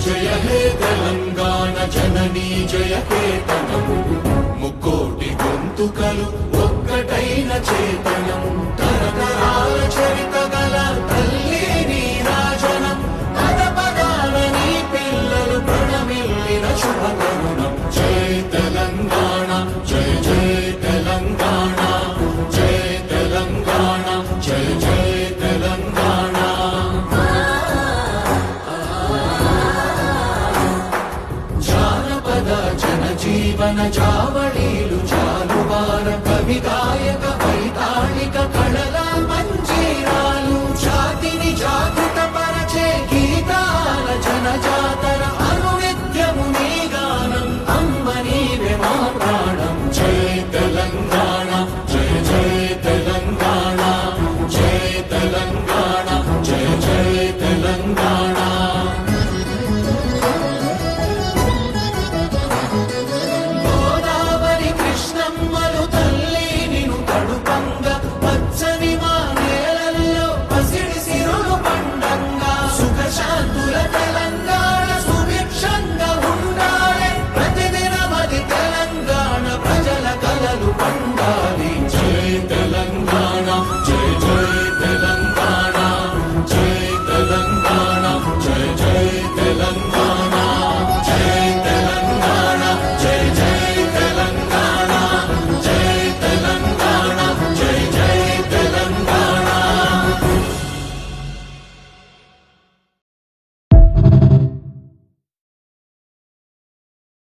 జయ హే తెలంగాణ జననీ జయ కేతనము. ముక్కోటి గొంతుకలు ఒక్కటైన చేతనము. తరతరా జీవన జనజీవన జావళీలు